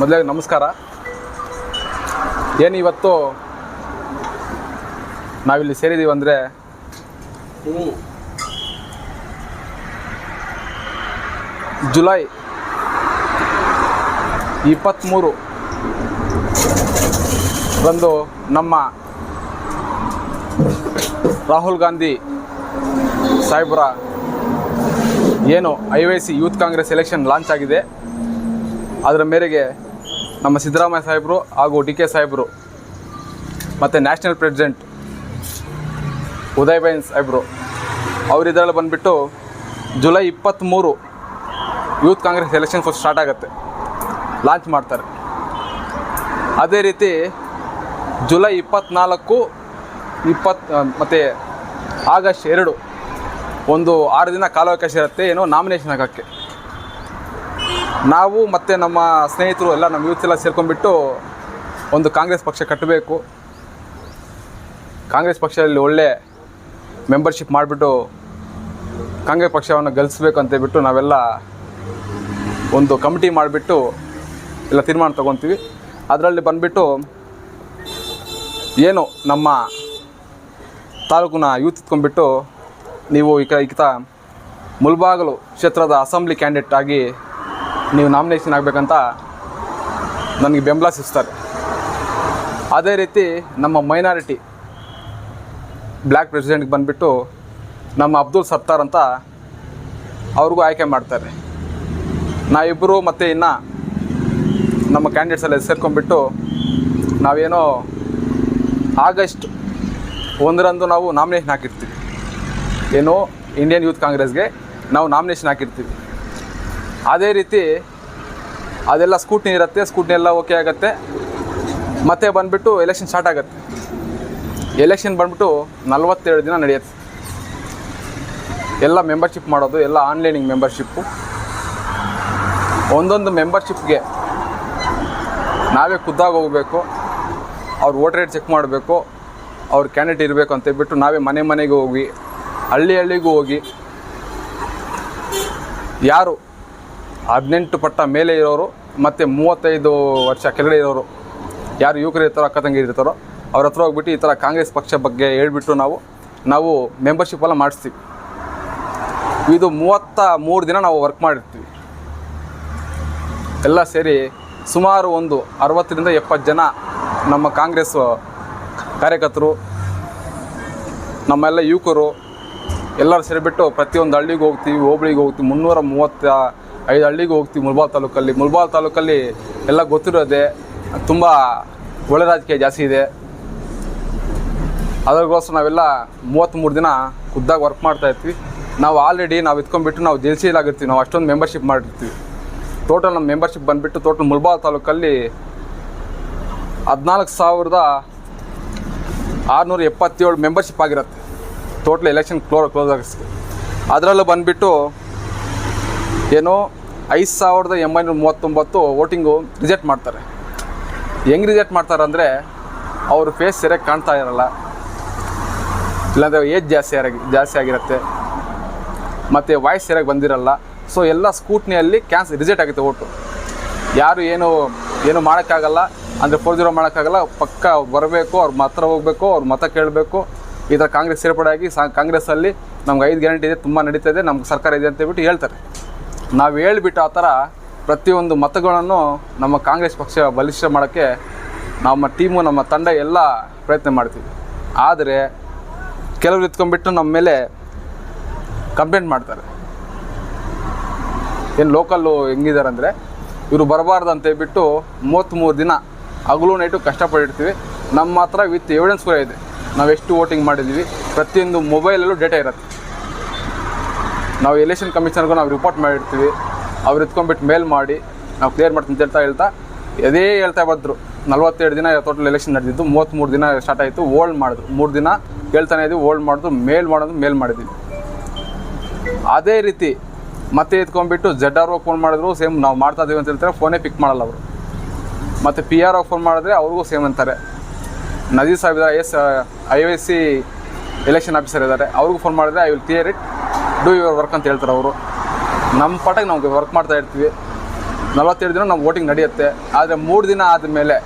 ಮೊದಲೇ ನಮಸ್ಕಾರ. ಏನು ಇವತ್ತು ನಾವಿಲ್ಲಿ ಸೇರಿದ್ದೀವಿ ಅಂದರೆ ಜುಲೈ ಇಪ್ಪತ್ತ್ಮೂರು ರಂದು ನಮ್ಮ ರಾಹುಲ್ ಗಾಂಧಿ ಸಾಹೇಬ್ರ ಏನು I Y C youth Congress election launch ಆಗಿದೆ. ಅದರ ಮೇರೆಗೆ ನಮ್ಮ ಸಿದ್ದರಾಮಯ್ಯ ಸಾಹೇಬರು ಹಾಗೂ ಡಿ ಕೆ ಸಾಹೇಬರು ಮತ್ತು ನ್ಯಾಷನಲ್ ಪ್ರೆಸಿಡೆಂಟ್ ಉದಯ್ ಸಾಹೇಬರು ಬಂದ್ಬಿಟ್ಟು ಇದರಲ್ಲಿ ಬಂದುಬಿಟ್ಟು ಜುಲೈ ಇಪ್ಪತ್ತ್ಮೂರು youth Congress election first start ಆಗುತ್ತೆ. ಲಾಂಚ್ ಮಾಡ್ತಾರೆ. ಅದೇ ರೀತಿ ಜುಲೈ ಇಪ್ಪತ್ತ್ನಾಲ್ಕು ಇಪ್ಪತ್ತು ಮತ್ತು ಆಗಸ್ಟ್ ಎರಡು ಒಂದು ಆರು ದಿನ ಕಾಲಾವಕಾಶ ಇರುತ್ತೆ. ಏನೋ ನಾಮಿನೇಷನ್ ಆಗೋಕ್ಕೆ. ನಾವು ಮತ್ತು ನಮ್ಮ ಸ್ನೇಹಿತರು ಎಲ್ಲ ನಮ್ಮ ಯೂತ್ ಎಲ್ಲ ಸೇರ್ಕೊಂಡ್ಬಿಟ್ಟು ಒಂದು ಕಾಂಗ್ರೆಸ್ ಪಕ್ಷ ಕಟ್ಟಬೇಕು. ಕಾಂಗ್ರೆಸ್ ಪಕ್ಷದಲ್ಲಿ ಒಳ್ಳೆ ಮೆಂಬರ್ಶಿಪ್ ಮಾಡಿಬಿಟ್ಟು ಕಾಂಗ್ರೆಸ್ ಪಕ್ಷವನ್ನು ಗೆಲ್ಲಿಸ್ಬೇಕು ಅಂತ ಹೇಳ್ಬಿಟ್ಟು ನಾವೆಲ್ಲ ಒಂದು ಕಮಿಟಿ ಮಾಡಿಬಿಟ್ಟು ಎಲ್ಲ ತೀರ್ಮಾನ ತೊಗೊತೀವಿ ಅದರಲ್ಲಿ ಬಂದುಬಿಟ್ಟು ಏನು ನಮ್ಮ ತಾಲೂಕಿನ ಯೂತ್ ಇತ್ಕೊಂಡ್ಬಿಟ್ಟು ನೀವು ಈಗ ಈಗ ಮುಲ್ಬಾಗಲು ಕ್ಷೇತ್ರದ ಅಸೆಂಬ್ಲಿ ಕ್ಯಾಂಡಿಡೇಟ್ ಆಗಿ ನೀವು ನಾಮಿನೇಷನ್ ಆಗಬೇಕಂತ ನನಗೆ ಬೆಂಬಲ ಸಿಗ್ತಾರೆ ಅದೇ ರೀತಿ ನಮ್ಮ ಮೈನಾರಿಟಿ ಬ್ಲ್ಯಾಕ್ ಪ್ರೆಸಿಡೆಂಟ್ಗೆ ಬಂದುಬಿಟ್ಟು ನಮ್ಮ ಅಬ್ದುಲ್ ಸತ್ತಾರ್ ಅಂತ ಅವ್ರಿಗೂ ಆಯ್ಕೆ ಮಾಡ್ತಾರೆ. ನಾವಿಬ್ಬರು ಮತ್ತು ಇನ್ನು ನಮ್ಮ ಕ್ಯಾಂಡಿಡೇಟ್ಸಲ್ಲಿ ಸೇರ್ಕೊಂಡ್ಬಿಟ್ಟು ನಾವೇನೋ ಆಗಸ್ಟ್ ಒಂದರಂದು ನಾವು ನಾಮಿನೇಷನ್ ಹಾಕಿರ್ತೀವಿ. ಏನೋ ಇಂಡಿಯನ್ ಯೂತ್ ಕಾಂಗ್ರೆಸ್ಗೆ ನಾವು ನಾಮಿನೇಷನ್ ಹಾಕಿರ್ತೀವಿ. ಅದೇ ರೀತಿ ಅದೆಲ್ಲ ಸ್ಕೂಟ್ನಿ ಇರುತ್ತೆ ಸ್ಕೂಟ್ನಿ ಎಲ್ಲ ಓಕೆ ಆಗುತ್ತೆ. ಮತ್ತೆ ಬಂದುಬಿಟ್ಟು ಎಲೆಕ್ಷನ್ ಸ್ಟಾರ್ಟ್ ಆಗುತ್ತೆ. ಎಲೆಕ್ಷನ್ ಬಂದ್ಬಿಟ್ಟು ನಲವತ್ತೇಳು ದಿನ ನಡೆಯುತ್ತೆ. ಎಲ್ಲ ಮೆಂಬರ್ಶಿಪ್ ಮಾಡೋದು, ಎಲ್ಲ ಆನ್ಲೈನಿಂಗ್ ಮೆಂಬರ್ಶಿಪ್ಪು ಒಂದೊಂದು ಮೆಂಬರ್ಶಿಪ್ಗೆ ನಾವೇ ಖುದ್ದಾಗಿ ಹೋಗಬೇಕು, ಅವ್ರ ವೋಟರ್ ರೇಟ್ ಚೆಕ್ ಮಾಡಬೇಕು, ಅವ್ರ ಕ್ಯಾಂಡಿಡೇಟ್ ಇರಬೇಕು ಅಂತ ಹೇಳ್ಬಿಟ್ಟು ನಾವೇ ಮನೆ ಮನೆಗೆ ಹೋಗಿ, ಹಳ್ಳಿ ಹಳ್ಳಿಗೂ ಹೋಗಿ, ಯಾರು ಹದಿನೆಂಟು ಪಟ್ಟ ಮೇಲೆ ಇರೋರು, ಮತ್ತು ಮೂವತ್ತೈದು ವರ್ಷ ಕೆಳಗಡೆ ಇರೋರು, ಯಾರು ಯುವಕರು ಇರ್ತಾರೋ ಅಕ್ಕ ತಂಗಿ ಇರ್ತಾರೋ, ಅವ್ರ ಹತ್ರ ಹೋಗ್ಬಿಟ್ಟು ಈ ಥರ ಕಾಂಗ್ರೆಸ್ ಪಕ್ಷ ಬಗ್ಗೆ ಹೇಳ್ಬಿಟ್ಟು ನಾವು ನಾವು ಮೆಂಬರ್ಶಿಪ್ ಎಲ್ಲ ಮಾಡಿಸ್ತೀವಿ. ಇದು ಮೂವತ್ತ ಮೂರು ದಿನ ನಾವು ವರ್ಕ್ ಮಾಡಿರ್ತೀವಿ. ಎಲ್ಲ ಸೇರಿ ಸುಮಾರು ಒಂದು ಅರವತ್ತರಿಂದ ಎಪ್ಪತ್ತು ಜನ ನಮ್ಮ ಕಾಂಗ್ರೆಸ್ ಕಾರ್ಯಕರ್ತರು, ನಮ್ಮೆಲ್ಲ ಯುವಕರು, ಎಲ್ಲರೂ ಸೇರಿಬಿಟ್ಟು ಪ್ರತಿಯೊಂದು ಹಳ್ಳಿಗೆ ಹೋಗ್ತೀವಿ, ಹೋಬಳಿಗೆ ಹೋಗ್ತೀವಿ, ಮುನ್ನೂರ ಮೂವತ್ತ ಐದು ಹಳ್ಳಿಗೆ ಹೋಗ್ತೀವಿ ಮುಲ್ಬಾಲ್ ತಾಲೂಕಲ್ಲಿ. ಮುಲ್ಬಾಲ್ ತಾಲೂಕಲ್ಲಿ ಎಲ್ಲ ಗೊತ್ತಿರೋದೆ, ತುಂಬ ಒಳ್ಳೆ ರಾಜಕೀಯ ಜಾಸ್ತಿ ಇದೆ. ಅದಕ್ಕೋಸ್ಕರ ನಾವೆಲ್ಲ ಮೂವತ್ತ್ಮೂರು ದಿನ ಖುದ್ದಾಗಿ ವರ್ಕ್ ಮಾಡ್ತಾ ಇರ್ತೀವಿ. ನಾವು ಆಲ್ರೆಡಿ ನಾವು ಇತ್ಕೊಂಡ್ಬಿಟ್ಟು ನಾವು ಜೆಲ್ಸಿಲಾಗಿರ್ತೀವಿ ನಾವು ಅಷ್ಟೊಂದು ಮೆಂಬರ್ಶಿಪ್ ಮಾಡಿರ್ತೀವಿ. ಟೋಟಲ್ ನಮ್ಮ ಮೆಂಬರ್ಶಿಪ್ ಬಂದುಬಿಟ್ಟು ಟೋಟಲ್ ಮುಲ್ಬಾಲ್ ತಾಲೂಕಲ್ಲಿ ಹದಿನಾಲ್ಕು ಸಾವಿರದ ಆರುನೂರ ಎಪ್ಪತ್ತೇಳು ಮೆಂಬರ್ಶಿಪ್ ಆಗಿರುತ್ತೆ. ಟೋಟಲ್ ಎಲೆಕ್ಷನ್ ಕ್ಲೋ ಕ್ಲೋಸ್ ಆಗಿಸ್ತೀವಿ ಅದರಲ್ಲೂ ಬಂದುಬಿಟ್ಟು ಏನು ಐದು ಸಾವಿರದ ಎಂಬೈನೂರ ಮೂವತ್ತೊಂಬತ್ತು ವೋಟಿಂಗು ರಿಜೆಕ್ಟ್ ಮಾಡ್ತಾರೆ. ಹೆಂಗೆ ರಿಜೆಕ್ಟ್ ಮಾಡ್ತಾರೆ ಅಂದರೆ ಅವ್ರ ಫೇಸ್ ಸರಿಯಾಗಿ ಕಾಣ್ತಾ ಇರಲ್ಲ. ಇಲ್ಲಾಂದರೆ ಏಜ್ ಜಾಸ್ತಿ ಆಗಿ, ಜಾಸ್ತಿ ಆಗಿರುತ್ತೆ. ಮತ್ತು ವಾಯ್ಸ್ ಸರಿಯಾಗಿ ಬಂದಿರಲ್ಲ. ಸೊ ಎಲ್ಲ ಸ್ಕೂಟ್ನಿಯಲ್ಲಿ ಕ್ಯಾನ್ಸ್ ರಿಜೆಕ್ಟ್ ಆಗುತ್ತೆ ಓಟು ಯಾರು ಏನು ಏನು ಮಾಡೋಕ್ಕಾಗಲ್ಲ. ಅಂದರೆ ಫೋರ್ ಜೀರೋ ಮಾಡೋಕ್ಕಾಗಲ್ಲ. ಪಕ್ಕ ಬರಬೇಕು, ಅವ್ರ ಹತ್ರ ಹೋಗಬೇಕು, ಅವ್ರ ಮತ ಕೇಳಬೇಕು. ಈ ಥರ ಕಾಂಗ್ರೆಸ್ ಸೇರ್ಪಡೆ ಆಗಿ ಸಾ, ಕಾಂಗ್ರೆಸ್ಸಲ್ಲಿ ನಮ್ಗೆ ಐದು ಗ್ಯಾರಂಟಿ ಇದೆ, ತುಂಬ ನಡೀತಾ ಇದೆ, ನಮ್ಗೆ ಸರ್ಕಾರ ಇದೆ ಅಂತ ಹೇಳ್ಬಿಟ್ಟು ಹೇಳ್ತಾರೆ. ನಾವು ಹೇಳ್ಬಿಟ್ಟು ಆ ಥರ ಪ್ರತಿಯೊಂದು ಮತಗಳನ್ನು ನಮ್ಮ ಕಾಂಗ್ರೆಸ್ ಪಕ್ಷ ಬಲಿಷ್ಠ ಮಾಡೋಕ್ಕೆ ನಮ್ಮ ಟೀಮು, ನಮ್ಮ ತಂಡ ಎಲ್ಲ ಪ್ರಯತ್ನ ಮಾಡ್ತೀವಿ. ಆದರೆ ಕೆಲವರು ಇತ್ಕೊಂಡ್ಬಿಟ್ಟು ನಮ್ಮ ಮೇಲೆ ಕಂಪ್ಲೇಂಟ್ ಮಾಡ್ತಾರೆ. ಏನು ಲೋಕಲ್ಲು ಹೆಂಗಿದ್ದಾರೆ ಅಂದರೆ ಇವರು ಬರಬಾರ್ದು ಅಂತ ಹೇಳ್ಬಿಟ್ಟು ಮೂವತ್ತ್ಮೂರು ದಿನ ಹಗಲು ನೈಟು ಕಷ್ಟಪಟ್ಟಿರ್ತೀವಿ. ನಮ್ಮ ಹತ್ರ ವಿತ್ ಎವಿಡೆನ್ಸ್ ಕೂಡ ಇದೆ. ನಾವು ಎಷ್ಟು ವೋಟಿಂಗ್ ಮಾಡಿದ್ದೀವಿ ಪ್ರತಿಯೊಂದು ಮೊಬೈಲಲ್ಲೂ ಡೇಟಾ ಇರುತ್ತೆ. ನಾವು ಎಲೆಕ್ಷನ್ ಕಮಿಷನರ್ಗೂ ನಾವು ರಿಪೋರ್ಟ್ ಮಾಡಿರ್ತೀವಿ. ಅವ್ರು ಎತ್ಕೊಂಡ್ಬಿಟ್ಟು ಮೇಲ್ ಮಾಡಿ, ನಾವು ಕ್ಲಿಯರ್ ಮಾಡ್ತೀನಿ ಹೇಳ್ತಾ ಹೇಳ್ತಾ, ಅದೇ ಹೇಳ್ತಾ ಬಂದರು. ನಲ್ವತ್ತೆರಡು ದಿನ ಟೋಟಲ್ ಎಲೆಕ್ಷನ್ ನಡೆದಿದ್ದು, ಮೂವತ್ತ್ಮೂರು ದಿನ ಸ್ಟಾರ್ಟ್ ಆಯಿತು ಓಲ್ಡ್ ಮಾಡಿದ್ರು. ಮೂರು ದಿನ ಹೇಳ್ತಾನೆ ಇದ್ದೀವಿ ಓಲ್ಡ್ ಮಾಡಿದ್ರು ಮೇಲ್ ಮಾಡೋದು ಮೇಲ್ ಮಾಡಿದ್ವಿ ಅದೇ ರೀತಿ ಮತ್ತೆ ಎತ್ಕೊಂಡ್ಬಿಟ್ಟು ಜೆಡ್ ಆರ್ ಫೋನ್ ಮಾಡಿದ್ರು ಸೇಮ್ ನಾವು ಮಾಡ್ತಾ ಅಂತ ಹೇಳ್ತಾರೆ ಫೋನೇ ಪಿಕ್ ಮಾಡಲ್ಲ ಅವರು. ಮತ್ತು ಪಿ ಆರ್ ಫೋನ್ ಮಾಡಿದ್ರೆ ಅವ್ರಿಗೂ ಸೇಮ್ ಅಂತಾರೆ. ನದಿ ಸಾಹೇಬ್ ಇದ್ದಾರೆ yes, I S C election officer ಇದ್ದಾರೆ, ಅವ್ರಿಗೂ ಫೋನ್ ಮಾಡಿದ್ರೆ I will clear it do your work ಅಂತ ಹೇಳ್ತಾರೆ ಅವರು. ನಮ್ಮ ಪಾಠಕ್ಕೆ ನಾವು ವರ್ಕ್ ಮಾಡ್ತಾ ಇರ್ತೀವಿ. ನಲವತ್ತೆರಡು ದಿನ ನಾವು ವೋಟಿಂಗ್ ನಡೆಯುತ್ತೆ. ಆದರೆ ಮೂರು ದಿನ ಆದಮೇಲೆ,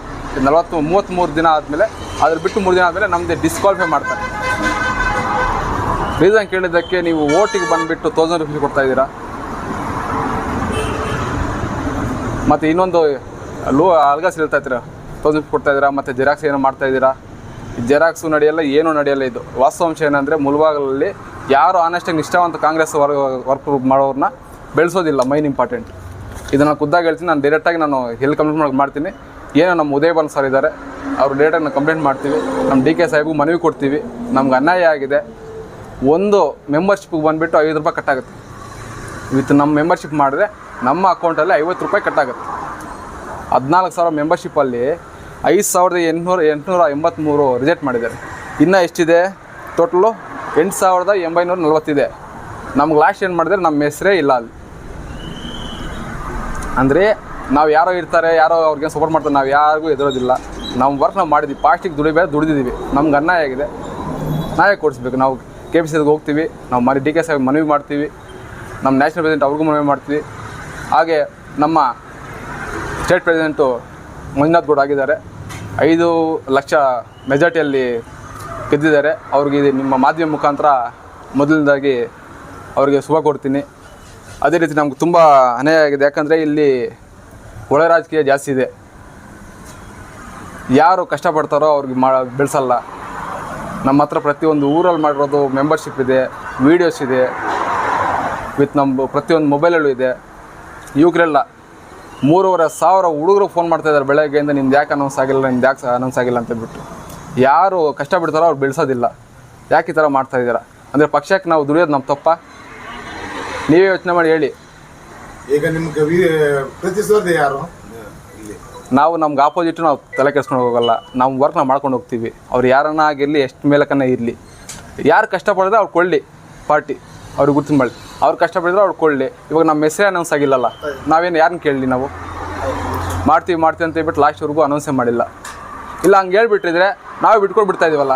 ನಲವತ್ತು ಮೂವತ್ತ್ಮೂರು ದಿನ ಆದಮೇಲೆ, ಅದ್ರ ಬಿಟ್ಟು ಮೂರು ದಿನ ಆದಮೇಲೆ ನಮ್ಮದೇ ಡಿಸ್ಕ್ವಾಲಿಫೈ ಮಾಡ್ತಾರೆ. ರೀಸನ್ ಕೇಳಿದ್ದಕ್ಕೆ ನೀವು ಓಟಿಗೆ ಬಂದುಬಿಟ್ಟು ತೌಸಂಡ್ ರುಪೀಸ್ ಕೊಡ್ತಾ ಇದ್ದೀರಾ? ಮತ್ತು ಇನ್ನೊಂದು, ಲೋ ಅಲ್ಗಾಸ್ ಹೇಳ್ತಾ ಇದ್ದೀರಾ? ತೌಸಂಡ್ ಕೊಡ್ತಾ ಇದ್ದೀರಾ? ಮತ್ತು ಜೆರಾಕ್ಸ್ ಏನೋ ಮಾಡ್ತಾ ಇದ್ದೀರಾ? ಜೆರಾಕ್ಸು ನಡೆಯಲ್ಲ, ಏನೂ ನಡೆಯಲ್ಲ ಇದು. ವಾಸ್ತವಾಂಶ ಏನಂದರೆ ಮುಳುಬಾಗಲಲ್ಲಿ ಯಾರು ಆನೆಸ್ಟಾಗಿ ನಿಷ್ಠಾವಂತ ಕಾಂಗ್ರೆಸ್ ವರ್, ವರ್ಕ್ ಮಾಡೋರನ್ನ ಬೆಳೆಸೋದಿಲ್ಲ ಮೈನ್ ಇಂಪಾರ್ಟೆಂಟ್ ಇದನ್ನು ಖುದ್ದಾಗಿ ಹೇಳ್ತೀನಿ, ನಾನು ಡೈರೆಕ್ಟಾಗಿ ನಾನು ಎಲ್ಲಿ ಕಂಪ್ಲೇಂಟ್ ಮಾಡಿ ಮಾಡ್ತೀನಿ. ಏನೋ ನಮ್ಮ ಉದಯ ಬಾಲ್ ಸರ್ ಇದ್ದಾರೆ ಅವ್ರು ಡೈರೆಕ್ಟಾಗಿ ನಾವು ಕಂಪ್ಲೇಂಟ್ ಮಾಡ್ತೀವಿ. ನಮ್ಮ ಡಿ ಕೆ ಸಾಹೇಬ್ಗೂ ಮನವಿ ಕೊಡ್ತೀವಿ. ನಮ್ಗೆ ಅನ್ಯಾಯ ಆಗಿದೆ. ಒಂದು ಮೆಂಬರ್ಶಿಪ್ಗೆ ಬಂದುಬಿಟ್ಟು ಐದು ರೂಪಾಯಿ ಕಟ್ಟಾಗುತ್ತೆ. ವಿತ್ ನಮ್ಮ ಮೆಂಬರ್ಶಿಪ್ ಮಾಡಿದ್ರೆ ನಮ್ಮ ಅಕೌಂಟಲ್ಲಿ ಐವತ್ತು ರೂಪಾಯಿ ಕಟ್ಟಾಗುತ್ತೆ. ಹದಿನಾಲ್ಕು ಸಾವಿರ ಮೆಂಬರ್ಶಿಪ್ಪಲ್ಲಿ ಐದು ಸಾವಿರದ ಎಂಟುನೂರ ಎಂಟುನೂರ ಎಂಬತ್ತ್ಮೂರು ರಿಜೆಕ್ಟ್ ಮಾಡಿದ್ದಾರೆ. ಇನ್ನೂ ಎಷ್ಟಿದೆ? ಟೋಟಲು ಎಂಟು ಸಾವಿರದ ಎಂಬೈನೂರ ನಲ್ವತ್ತಿದೆ. ನಮ್ಗೆ ಲಾಸ್ಟ್ ಏನು ಮಾಡಿದ್ರೆ ನಮ್ಮ ಹೆಸರೇ ಇಲ್ಲ ಅಲ್ಲಿ. ಅಂದರೆ ನಾವು ಯಾರೋ ಇರ್ತಾರೆ, ಯಾರೋ ಅವ್ರಿಗೆ ಸಪೋರ್ಟ್ ಮಾಡ್ತಾರೆ, ನಾವು ಯಾರಿಗೂ ಎದುರೋದಿಲ್ಲ ನಮ್ಮ ವರ್ಕ್ ನಾವು ಮಾಡಿದ್ವಿ. ಪಾಸ್ಟಿಗೆ ದುಡಿಬೇಕು ದುಡಿದಿದ್ದೀವಿ ನಮ್ಗೆ ಅನ್ಯಾಯ ಆಗಿದೆ. ನಾವೇ ಕೊಡಿಸ್ಬೇಕು. ನಾವು ಕೆ ಪಿ ಸಿಗೆ ಹೋಗ್ತೀವಿ. ನಾವು ಮನೆ ಡಿ ಕೆ ಸಾಹೇಬ್ ಮನವಿ ಮಾಡ್ತೀವಿ. ನಮ್ಮ ನ್ಯಾಷನಲ್ ಪ್ರೆಸಿಡೆಂಟ್ ಅವ್ರಿಗೂ ಮನವಿ ಮಾಡ್ತೀವಿ. ಹಾಗೆ ನಮ್ಮ ಸ್ಟೇಟ್ ಪ್ರೆಸಿಡೆಂಟು ಮಂಜುನಾಥ್ ಗೌಡ ಆಗಿದ್ದಾರೆ. ಐದು ಲಕ್ಷ ಮೆಜಾರಿಟಿಯಲ್ಲಿ ಗೆದ್ದಿದ್ದಾರೆ. ಅವ್ರಿಗೆ ಇದು ನಿಮ್ಮ ಮಾಧ್ಯಮ ಮುಖಾಂತರ ಮೊದಲನೇದಾಗಿ ಅವರಿಗೆ ಶುಭ ಕೊಡ್ತೀನಿ ಅದೇ ರೀತಿ ನಮ್ಗೆ ತುಂಬ ಅನ್ಯಾಯ ಆಗಿದೆ ಯಾಕಂದರೆ ಇಲ್ಲಿ ಒಳ ರಾಜಕೀಯ ಜಾಸ್ತಿ ಇದೆ. ಯಾರು ಕಷ್ಟಪಡ್ತಾರೋ ಅವ್ರಿಗೆ ಮಾ ಬೆಳೆಸಲ್ಲ. ನಮ್ಮ ಹತ್ರ ಪ್ರತಿಯೊಂದು ಊರಲ್ಲಿ ಮಾಡಿರೋದು ಮೆಂಬರ್ಶಿಪ್ ಇದೆ ವೀಡಿಯೋಸ್ ಇದೆ ವಿತ್ ನಮ್ಮ ಪ್ರತಿಯೊಂದು ಮೊಬೈಲಲ್ಲೂ ಇದೆ. ಯುವಕರೆಲ್ಲ ಮೂರುವರೆ ಸಾವಿರ ಹುಡುಗರು ಫೋನ್ ಮಾಡ್ತಾಯಿದ್ದಾರೆ ಬೆಳಗ್ಗೆಯಿಂದ. ನಿಮ್ದು ಯಾಕೆ ಅನೌನ್ಸ್ ಆಗಿಲ್ಲ, ನಿಮ್ದು ಯಾಕೆ ಅನೌನ್ಸ್ ಆಗಿಲ್ಲ ಅಂತ ಹೇಳ್ಬಿಟ್ಟು. ಯಾರು ಕಷ್ಟ ಬಿಡ್ತಾರೋ ಅವ್ರು ಬೆಳೆಸೋದಿಲ್ಲ. ಯಾಕೆ ಈ ಥರ ಮಾಡ್ತಾ ಇದ್ದೀರಾ? ಅಂದರೆ ಪಕ್ಷಕ್ಕೆ ನಾವು ದುಡಿಯೋದು ನಮ್ಮ ತಪ್ಪ? ನೀವೇ ಯೋಚನೆ ಮಾಡಿ ಹೇಳಿ. ಈಗ ನಿಮ್ಗೆ ಪ್ರತಿಸ್ಪರ್ಧಿ ಯಾರು? ನಾವು ನಮ್ಗೆ ಆಪೋಸಿಟ್ ನಾವು ತಲೆ ಕೆಡ್ಸ್ಕೊಂಡು ಹೋಗಲ್ಲ. ನಮ್ಮ ವರ್ಕ್ ನಾವು ಮಾಡ್ಕೊಂಡು ಹೋಗ್ತೀವಿ. ಅವ್ರು ಯಾರನ್ನ ಆಗಿರಲಿ ಎಷ್ಟು ಮೇಲಕ್ಕನ್ನ ಇರಲಿ. ಯಾರು ಕಷ್ಟಪಡಿದ್ರೆ ಅವ್ರು ಕೊಳ್ಳಿ ಪಾರ್ಟಿ. ಅವ್ರಿಗೆ ಗುರ್ತು ಮಾಡಿ. ಅವ್ರು ಕಷ್ಟಪಡಿದ್ರೆ ಅವ್ರು ಕೊಳ್ಳಿ ಇವಾಗ ನಮ್ಮ ಹೆಸರೇ ಅನೌನ್ಸ್ ಆಗಿಲ್ಲಲ್ಲ. ನಾವೇನು ಯಾರನ್ನ ಕೇಳಲಿ ನಾವು? ಮಾಡ್ತೀವಿ ಮಾಡ್ತೀವಿ ಅಂತ ಹೇಳ್ಬಿಟ್ಟು ಲಾಸ್ಟ್ವರೆಗೂ ಅನೌನ್ಸೇ ಮಾಡಿಲ್ಲ. ಇಲ್ಲ, ಹಂಗೆ ಹೇಳ್ಬಿಟ್ಟಿದ್ರೆ ನಾವೇ ಬಿಟ್ಕೊಂಡು ಬಿಡ್ತಾ ಇದೀವಲ್ಲ.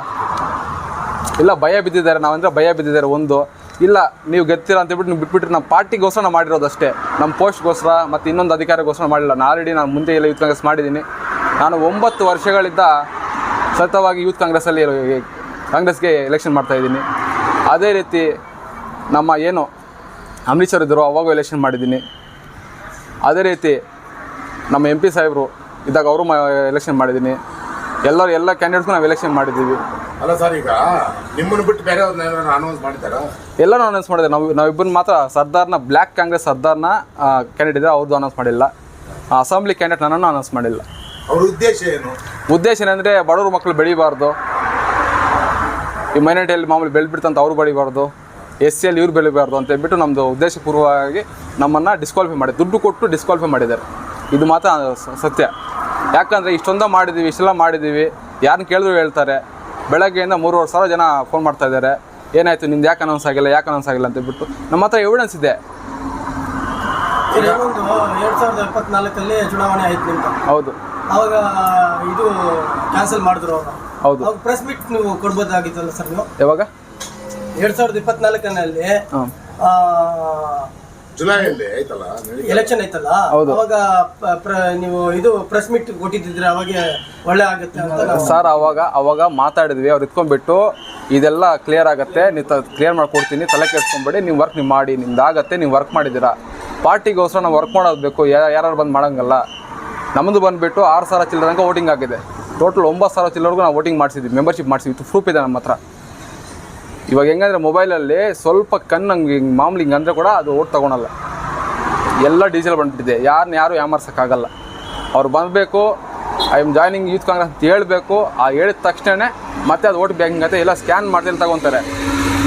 ಇಲ್ಲ, ಭಯ ಬಿದ್ದಿದ್ದಾರೆ, ನಾವಂದರೆ ಭಯ ಬಿದ್ದಿದ್ದಾರೆ, ಒಂದು. ಇಲ್ಲ, ನೀವು ಗೆತ್ತಿರ ಅಂತ ಹೇಳ್ಬಿಟ್ಟು ನೀವು ಬಿಟ್ಬಿಟ್ರೆ ನಮ್ಮ ಪಾರ್ಟಿಗೋಸ್ಕರ ನಾವು ಮಾಡಿರೋದು ಅಷ್ಟೇ. ನಮ್ಮ ಪೋಸ್ಟ್ಗೋಸ್ಕರ ಮತ್ತು ಇನ್ನೊಂದು ಅಧಿಕಾರಗೋಸ್ಕರ ಮಾಡಿಲ್ಲ. ನಾನು ಆಲ್ರೆಡಿ ನಾನು ಮುಂದೆ ಎಲ್ಲ ಯೂತ್ ಕಾಂಗ್ರೆಸ್ ಮಾಡಿದ್ದೀನಿ. ನಾನು ಒಂಬತ್ತು ವರ್ಷಗಳಿಂದ ಸತತವಾಗಿ ಯೂತ್ ಕಾಂಗ್ರೆಸ್ಸಲ್ಲಿ ಕಾಂಗ್ರೆಸ್ಗೆ ಎಲೆಕ್ಷನ್ ಮಾಡ್ತಾ ಇದ್ದೀನಿ. ಅದೇ ರೀತಿ ನಮ್ಮ ಏನು ಅಮೃತ್ಸರ್ ಇದ್ದರು ಅವಾಗೂ ಎಲೆಕ್ಷನ್ ಮಾಡಿದ್ದೀನಿ. ಅದೇ ರೀತಿ ನಮ್ಮ ಎಂ ಪಿ ಸಾಹೇಬರು ಇದ್ದಾಗ ಅವರು ಎಲೆಕ್ಷನ್ ಮಾಡಿದ್ದೀನಿ. ಎಲ್ಲರೂ ಎಲ್ಲ ಕ್ಯಾಂಡಿಡೇಟ್ಸ್ ನಾವು ಎಲೆಕ್ಷನ್ ಮಾಡಿದ್ದೀವಿ. ಅಲ್ಲ ಸರ್ ಈಗ ನಿಮ್ಮನ್ನು ಬಿಟ್ಟು ಬೇರೆ ಅನೌನ್ಸ್ ಮಾಡಿದಾರ ಎಲ್ಲರೂ ಅನೌನ್ಸ್ ಮಾಡಿದೆ ನಾವು ನಾವಿಬ್ಬರು ಮಾತ್ರ ಸರ್ದಾರ್ನ ಬ್ಲ್ಯಾಕ್ ಕಾಂಗ್ರೆಸ್ ಸರ್ದಾರ್ನ ಕ್ಯಾಂಡಿಡೇಟ್ ಇದ್ದಾರೆ ಅವ್ರದ್ದು ಅನೌನ್ಸ್ ಮಾಡಿಲ್ಲ. ಅಸೆಂಬ್ಲಿ ಕ್ಯಾಂಡಿಡೇಟ್ ನನ್ನನ್ನು ಅನೌನ್ಸ್ ಮಾಡಿಲ್ಲ. ಅವ್ರ ಉದ್ದೇಶ ಏನು? ಉದ್ದೇಶ ಏನಂದರೆ ಬಡವ್ರ ಮಕ್ಕಳು ಬೆಳಿಬಾರ್ದು. ಈ ಮೈನಾರಿಟಿಯಲ್ಲಿ ಮಾಮೂಲಿ ಬೆಳೆದ್ಬಿಡ್ತಂತ ಅವ್ರು ಬೆಳಿಬಾರ್ದು. ಎಸ್ ಸಿಯಲ್ಲಿ ಇವ್ರು ಬೆಳಿಬಾರ್ದು ಅಂತ ಹೇಳ್ಬಿಟ್ಟು ನಮ್ಮದು ಉದ್ದೇಶಪೂರ್ವವಾಗಿ ನಮ್ಮನ್ನು ಡಿಸ್ಕ್ವಾಲಿಫೈ ಮಾಡಿ ದುಡ್ಡು ಕೊಟ್ಟು ಡಿಸ್ಕ್ವಾಲಿಫೈ ಮಾಡಿದ್ದಾರೆ. ಇದು ಮಾತ್ರ ಸತ್ಯ. ಯಾಕಂದರೆ ಇಷ್ಟೊಂದ ಮಾಡಿದ್ದೀವಿ ಇಷ್ಟೆಲ್ಲ ಮಾಡಿದ್ದೀವಿ ಯಾರನ್ನ ಕೇಳಿದ್ರು ಹೇಳ್ತಾರೆ. ಬೆಳಗ್ಗೆಯಿಂದ ಮೂರುವರೆ ಸಾವಿರ ಜನ ಫೋನ್ ಮಾಡ್ತಾ ಇದ್ದಾರೆ. ಏನಾಯಿತು ನಿಮ್ದು ಯಾಕೆ ಅನೌನ್ಸ್ ಆಗಿಲ್ಲ ಯಾಕೆ ಅನೌನ್ಸ್ ಆಗಿಲ್ಲ ಅಂತ ಹೇಳ್ಬಿಟ್ಟು ನಮ್ಮ ಹತ್ರ ಎವಿಡೆನ್ಸ್ ಇದೆ. ಎರಡು ಸಾವಿರದ ಇಪ್ಪತ್ನಾಲ್ಕಲ್ಲಿ ಚುನಾವಣೆ ಆಯ್ತು ನಿಮ್ದು. ಹೌದು. ಅವಾಗ ಇದು ಕ್ಯಾನ್ಸಲ್ ಮಾಡಿದ್ರು ಅವರು. ಹೌದು. ಅವಾಗ ಪ್ರೆಸ್ ಮೀಟ್ ನೀವು ಕೊಡ್ಬೋದಾಗಿತ್ತಲ್ಲ ಸರ್ ನೀವು? ಯಾವಾಗ? ಎರಡ್ ಸಾವಿರದ ಇಪ್ಪತ್ನಾಲ್ಕನಲ್ಲಿ ಜುಲೈಯಲ್ಲಿ ಆಯ್ತಲ್ಲ ನಡೀತದೆ. ಎಲೆಕ್ಷನ್ ಐತಲ್ಲ ಹೌದು. ಅವಾಗ ಪ- ಪ್ರ- ನೀವು ಇದು ಪ್ರೆಸ್ ಮೀಟ್ ಕೊಟ್ಟಿದ್ರೆ ಅವಾಗ ಒಳ್ಳೆ ಆಗುತ್ತೆ ಅಂತ ನಾವು ಸರ್ ಅವಾಗ ಅವಾಗ ಮಾತಾಡಿದ್ವಿ. ಅವ್ರು ಇಟ್ಕೊಂಡ್ಬಿಟ್ಟು ಇದೆಲ್ಲ ಕ್ಲಿಯರ್ ಆಗುತ್ತೆ. ನೀವು ಕ್ಲಿಯರ್ ಮಾಡ್ಕೊಡ್ತೀನಿ. ತಲೆ ಕೆಡ್ಸ್ಕೊಂಬೇಡಿ. ನೀವು ವರ್ಕ್ ನೀವು ಮಾಡಿ. ನಿಮ್ದು ಆಗತ್ತೆ. ನೀವು ವರ್ಕ್ ಮಾಡಿದ್ದೀರಾ. ಪಾರ್ಟಿಗೋಸ್ಕರ ನಾವು ವರ್ಕ್ ಮಾಡೋದು ಬೇಕು. ಯಾರು ಬಂದು ಮಾಡೋಂಗಲ್ಲ. ನಮ್ಮದು ಬಂದುಬಿಟ್ಟು ಆರು ಸಾವಿರ ಚಿಲ್ಲರಂಗೆ ವೋಟಿಂಗ್ ಆಗಿದೆ. ಟೋಟಲ್ ಒಂಬತ್ತು ಸಾವಿರ ಚಿಲ್ಲರ್ಗೂ ನಾವು ವೋಟಿಂಗ್ ಮಾಡಿಸಿದ್ವಿ. ಮೆಂಬರ್ಶಿಪ್ ಮಾಡಿಸಿದ್ವಿ. ಪ್ರೂಫ್ ಇದೆ ನಮ್ಮ ಹತ್ರ. ಇವಾಗ ಹೆಂಗಂದ್ರೆ ಮೊಬೈಲಲ್ಲಿ ಸ್ವಲ್ಪ ಕಣ್ಣು ಹಂಗೆ ಹಿಂಗೆ ಮಾಮೂಲಿ ಹಿಂಗೆ ಅಂದರೆ ಕೂಡ ಅದು ಓಟ್ ತೊಗೊಳಲ್ಲ. ಎಲ್ಲ ಡೀಸೆಲ್ ಬಂದ್ಬಿಟ್ಟಿದೆ. ಯಾರನ್ನ ಯಾರು ಯಾಮರ್ಸೋಕ್ಕಾಗಲ್ಲ. ಅವ್ರು ಬಂದಬೇಕು, I'm joining youth Congress ಅಂತ ಹೇಳಬೇಕು. ಆ ಹೇಳಿದ ತಕ್ಷಣವೇ ಮತ್ತೆ ಅದು ಓಟ್ ಬ್ಯಾಂಕಿಂಗ್ ಅಂತ ಎಲ್ಲ ಸ್ಕ್ಯಾನ್ ಮಾಡ್ತೀನಿ ತಗೊತಾರೆ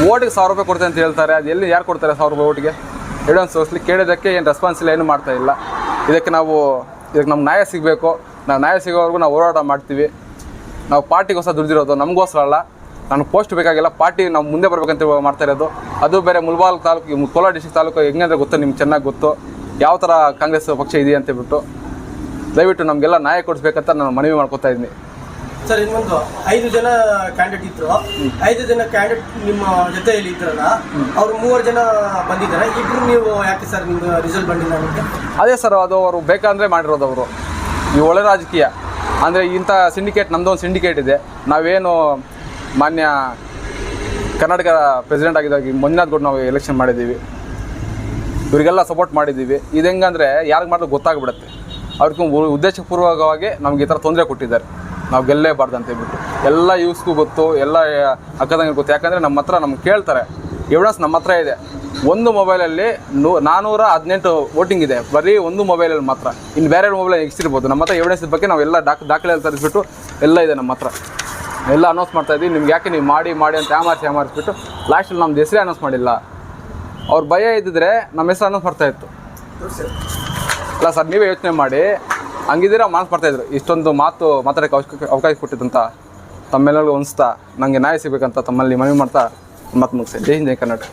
ಓಟಿಗೆ ಸಾವಿರ ರೂಪಾಯಿ ಕೊಡ್ತೇನೆ ಅಂತ ಹೇಳ್ತಾರೆ. ಅದು ಎಲ್ಲಿ ಯಾರು ಕೊಡ್ತಾರೆ ಸಾವಿರ ರೂಪಾಯಿ ಓಟಿಗೆ? ಹೇಳೋ ಸೋಸ್ಲಿ ಕೇಳಿದ್ದಕ್ಕೆ ಏನು ರೆಸ್ಪಾನ್ಸ್ ಇಲ್ಲ, ಏನು ಮಾಡ್ತಾ ಇಲ್ಲ. ಇದಕ್ಕೆ ನಾವು, ಇದಕ್ಕೆ ನಮ್ಮ ನ್ಯಾಯ ಸಿಗಬೇಕು. ನಾವು ನ್ಯಾಯ ಸಿಗೋವರೆಗೂ ನಾವು ಹೋರಾಟ ಮಾಡ್ತೀವಿ. ನಾವು ಪಾರ್ಟಿಗೋಸ್ಕರ ದುಡ್ದಿರೋದು ನಮಗೋಸ್ಕರ ಅಲ್ಲ. ನನಗೆ ಪೋಸ್ಟ್ ಬೇಕಾಗಿಲ್ಲ ಪಾರ್ಟಿ ನಾವು ಮುಂದೆ ಬರಬೇಕಂತ ಮಾಡ್ತಾ ಇರೋದು. ಅದು ಬೇರೆ ಮುಲ್ಬಾಲ್ ತಾಲೂಕು ಕೋಲಾರ ಡಿಸ್ಟಿಕ್ ತಾಲೂಕು ಹೆಂಗಂದ್ರೆ ಗೊತ್ತು ನಿಮ್ಗೆ ಚೆನ್ನಾಗಿ ಗೊತ್ತು. ಯಾವ ಥರ ಕಾಂಗ್ರೆಸ್ ಪಕ್ಷ ಇದೆ ಅಂತ ಹೇಳ್ಬಿಟ್ಟು. ದಯವಿಟ್ಟು ನಮಗೆಲ್ಲ ನ್ಯಾಯ ಕೊಡಿಸ್ಬೇಕಂತ ನಾನು ಮನವಿ ಮಾಡ್ಕೊತಾ ಇದ್ದೀನಿ. ಸರ್ ಇನ್ನೊಂದು ಐದು ಜನ ಕ್ಯಾಂಡಿಡೇಟ್ ಇದ್ರು. ಐದು ಜನ ಕ್ಯಾಂಡಿಡೇಟ್ ನಿಮ್ಮ ಜೊತೆಯಲ್ಲಿ ಇದ್ರಲ್ಲ ಅವ್ರು ಮೂವರು ಜನ ಬಂದಿದ್ದಾರೆ. ಇಬ್ರು ನೀವು ಯಾಕೆ ಸರ್ ನಿಮ್ದು ರಿಸಲ್ಟ್ ಬಂದಿಲ್ಲ ನಿಮಗೆ ಅದೇ ಸರ್ ಅದು ಅವರು ಬೇಕಂದ್ರೆ ಮಾಡಿರೋದು ಅವರು. ಈ ಒಳ್ಳೆ ರಾಜಕೀಯ. ಅಂದರೆ ಇಂಥ ಸಿಂಡಿಕೇಟ್ ನಮ್ಮದೊಂದು ಸಿಂಡಿಕೇಟ್ ಇದೆ. ನಾವೇನು ಮಾನ್ಯ ಕರ್ನಾಟಕ ಪ್ರೆಸಿಡೆಂಟ್ ಆಗಿದ್ದಾಗ ಮಂಜುನಾಥ್ ಗೌಡ್ ನಾವು ಎಲೆಕ್ಷನ್ ಮಾಡಿದ್ದೀವಿ. ಇವರಿಗೆಲ್ಲ ಸಪೋರ್ಟ್ ಮಾಡಿದ್ದೀವಿ. ಇದು ಹೆಂಗಂದರೆ ಯಾರಿಗೆ ಮಾಡಿದ್ರು ಗೊತ್ತಾಗ್ಬಿಡುತ್ತೆ. ಅವ್ರಿಗೂ ಉದ್ದೇಶಪೂರ್ವಕವಾಗಿ ನಮ್ಗೆ ಈ ಥರ ತೊಂದರೆ ಕೊಟ್ಟಿದ್ದಾರೆ. ನಾವು ಗೆಲ್ಲೇಬಾರ್ದು ಅಂತ ಹೇಳ್ಬಿಟ್ಟು. ಎಲ್ಲ ಯೂಸ್ಗೂ ಗೊತ್ತು, ಎಲ್ಲ ಅಕ್ಕದಂಗೆ ಗೊತ್ತು. ಯಾಕಂದರೆ ನಮ್ಮ ಹತ್ರ ನಮ್ಗೆ ಕೇಳ್ತಾರೆ. ಎವಿಡೆನ್ಸ್ ನಮ್ಮ ಹತ್ರ ಇದೆ. ಒಂದು ಮೊಬೈಲಲ್ಲಿ ನೂ ನಾನ್ನೂರ ಹದಿನೆಂಟು ವೋಟಿಂಗ್ ಇದೆ. ಬರೀ ಒಂದು ಮೊಬೈಲಲ್ಲಿ ಮಾತ್ರ. ಇನ್ನು ಬೇರೆ ಮೊಬೈಲ್ ಎಕ್ಸ್ತಿರ್ಬೋದು ನಮ್ಮ ಹತ್ರ ಎವಿಡೆನ್ಸ್ ಬಗ್ಗೆ ನಾವು ಎಲ್ಲ ಡಾಕ್, ದಾಖಲೆ ತರಿಸ್ಬಿಟ್ಟು ಎಲ್ಲ ಇದೆ ನಮ್ಮ ಹತ್ರ. ಎಲ್ಲ ಅನೌನ್ಸ್ ಮಾಡ್ತಾ ಇದ್ದೀವಿ ನಿಮ್ಗೆ ಯಾಕೆ ನೀವು ಮಾಡಿ ಮಾಡಿ ಅಂತ ಯಾಮಾರಿಸಿ, ಯಾಮಾರಿಸ್ಬಿಟ್ಟು ಲಾಸ್ಟಲ್ಲಿ ನಮ್ದು ಹೆಸರೇ ಅನೌನ್ಸ್ ಮಾಡಿಲ್ಲ. ಅವ್ರ ಭಯ ಇದ್ದಿದ್ರೆ ನಮ್ಮ ಹೆಸರು ಅನೌನ್ಸ್ ಮಾಡ್ತಾ ಇತ್ತು. ಅಲ್ಲ ಸರ್, ನೀವೇ ಯೋಚನೆ ಮಾಡಿ. ಹಂಗಿದ್ದೀರ ಮನಸ್ಸು ಮಾಡ್ತಾಯಿದ್ರು ಇಷ್ಟೊಂದು ಮಾತು ಮಾತಾಡೋಕ್ಕೆ ಅವಕಾಶ ಅವಕಾಶ ಕೊಟ್ಟಿದ್ದಂತ, ತಮ್ಮೆಲ್ಲರಿಗೂ ಅನಿಸ್ತಾ ನನಗೆ ನ್ಯಾಯ ಸಿಗಬೇಕಂತ ತಮ್ಮಲ್ಲಿ ಮನವಿ ಮಾಡ್ತಾ ಮಾತು ಮುಗಿಸಿ. ಜೈ ಹಿಂದ್ ಕರ್ನಾಟಕ.